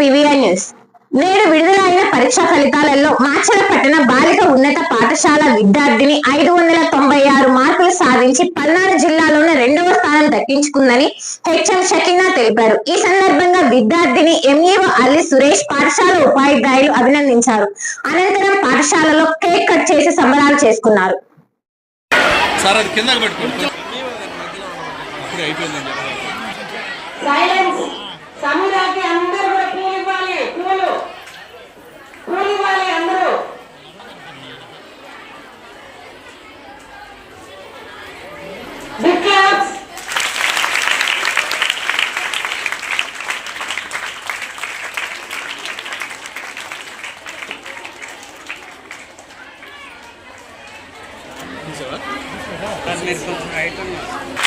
PVR news. నేడు విడుదలైన పరీక్షా ఫలితాలలో మాచల పట్టణ బాలిక ఉన్నత పాఠశాల విద్యార్థిని ఐదు వందల తొంభై ఆరు మార్కులు సాధించి పల్నాడు జిల్లాలోనే రెండవ స్థానం దక్కించుకుందని హెచ్ఎం షకీనా తెలిపారు. ఈ సందర్భంగా విద్యార్థిని ఎంఈఓ అల్లి సురేష్ పాఠశాల ఉపాధ్యాయులు అభినందించారు. అనంతరం పాఠశాలలో కేక్ కట్ చేసి సంబరాలు చేసుకున్నారు. సైలెన్స్ मेरे को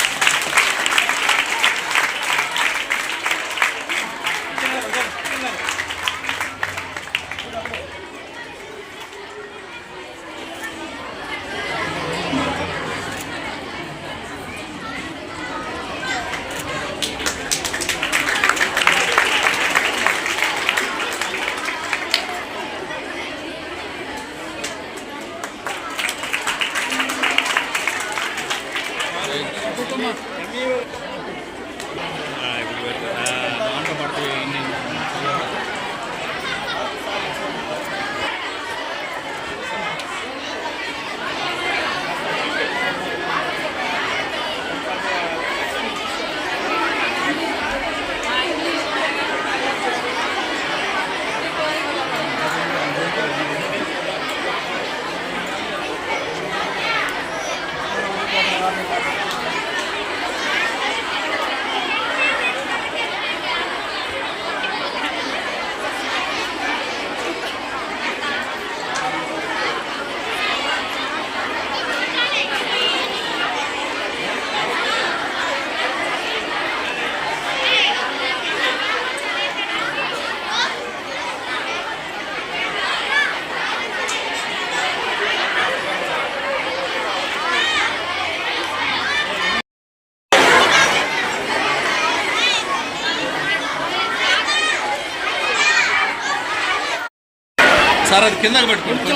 సార్ అది కిందకి పెట్టుకోండి.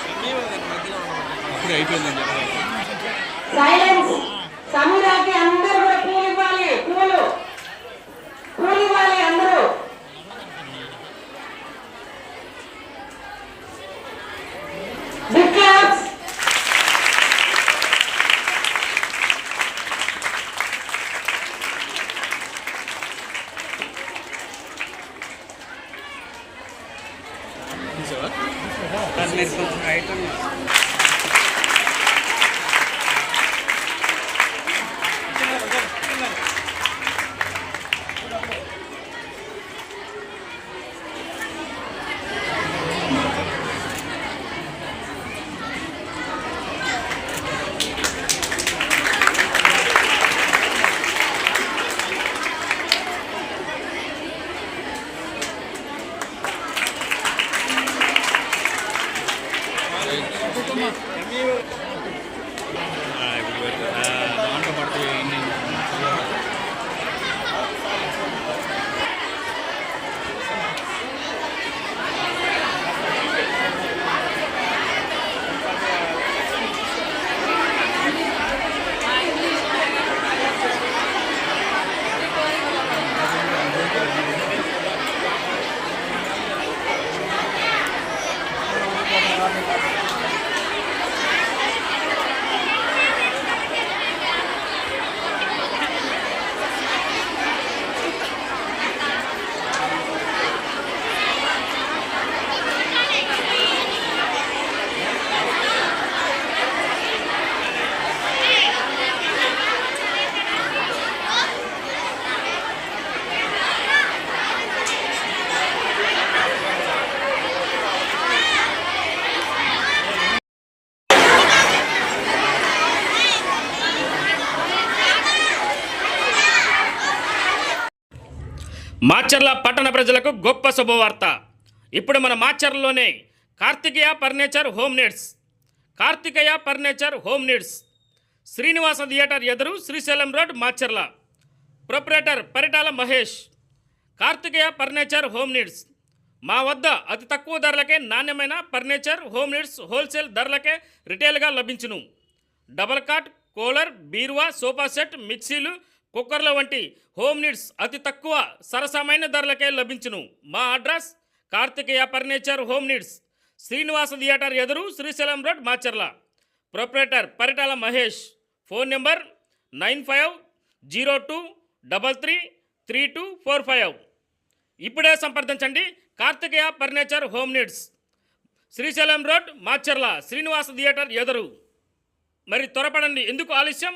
అప్పుడే అయిపోయిందని చెప్పారు దాంట్లో మాచర్ల పట్టణ ప్రజలకు గొప్ప శుభవార్త. ఇప్పుడు మన మాచర్లలోనే Karthikeya furniture home needs. Karthikeya furniture home needs. Srinivasa theatre ఎదురు Srisailam road Macherla. Proprietor Paritala Mahesh. Karthikeya furniture home needs. మా వద్ద అతి తక్కువ ధరలకే నాణ్యమైన ఫర్నిచర్ హోమ్ నీడ్స్ హోల్సేల్ ధరలకే రిటైల్గా లభించును. డబల్ కాట్ కూలర్ బీరువా సోఫా సెట్ మిక్సీలు కుక్కర్ల వంటి హోమ్ నీడ్స్ అతి తక్కువ సరసమైన ధరలకే లభించును. మా address Karthikeya furniture home needs Srinivasa theatre ఎదురు Srisailam road Macherla. Proprietor Paritala Mahesh. Phone number nine five zero two double three three two four five. ఇప్పుడే సంప్రదించండి Karthikeya furniture home needs Srisailam road Macherla Srinivasa theatre ఎదురు. మరి త్వరపడండి. ఎందుకు ఆలస్యం?